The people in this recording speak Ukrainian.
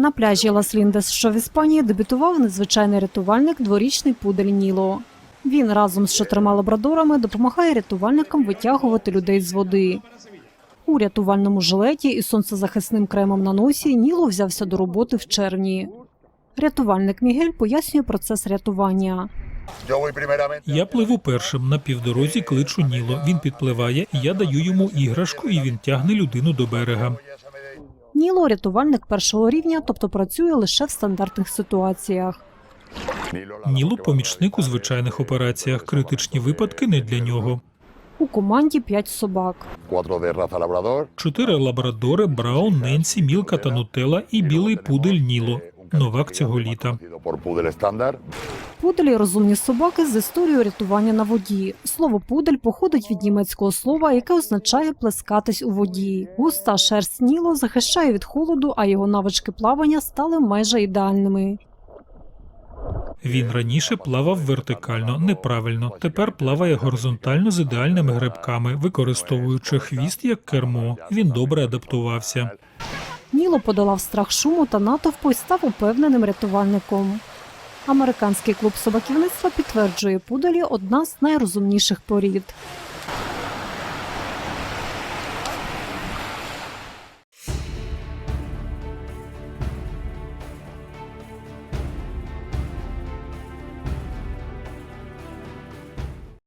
На пляжі Лас Ліндес, що в Іспанії, дебютував незвичайний рятувальник дворічний пудель Ніло. Він разом з чотирма лабрадорами допомагає рятувальникам витягувати людей з води. У рятувальному жилеті і сонцезахисним кремом на носі Ніло взявся до роботи в червні. Рятувальник Мігель пояснює процес рятування. Я пливу першим на півдорозі кличу Ніло. Він підпливає, я даю йому іграшку, і він тягне людину до берега. Ніло рятувальник першого рівня, тобто працює лише в стандартних ситуаціях. Ніло помічник у звичайних операціях. Критичні випадки не для нього. У команді п'ять собак. Чотири лабрадори, Браун, Ненсі, Мілка та Нутела і білий пудель Ніло. Новак цього літа. Пуделі розумні собаки з історією рятування на воді. Слово пудель походить від німецького слова, яке означає плескатись у воді. Густа шерсть Ніло захищає від холоду, а його навички плавання стали майже ідеальними. Він раніше плавав вертикально, неправильно. Тепер плаває горизонтально з ідеальними гребками, використовуючи хвіст як кермо. Він добре адаптувався. Ніло подолав страх шуму та натовпу і став упевненим рятувальником. Американський клуб собаківництва підтверджує, пуделі одна з найрозумніших порід.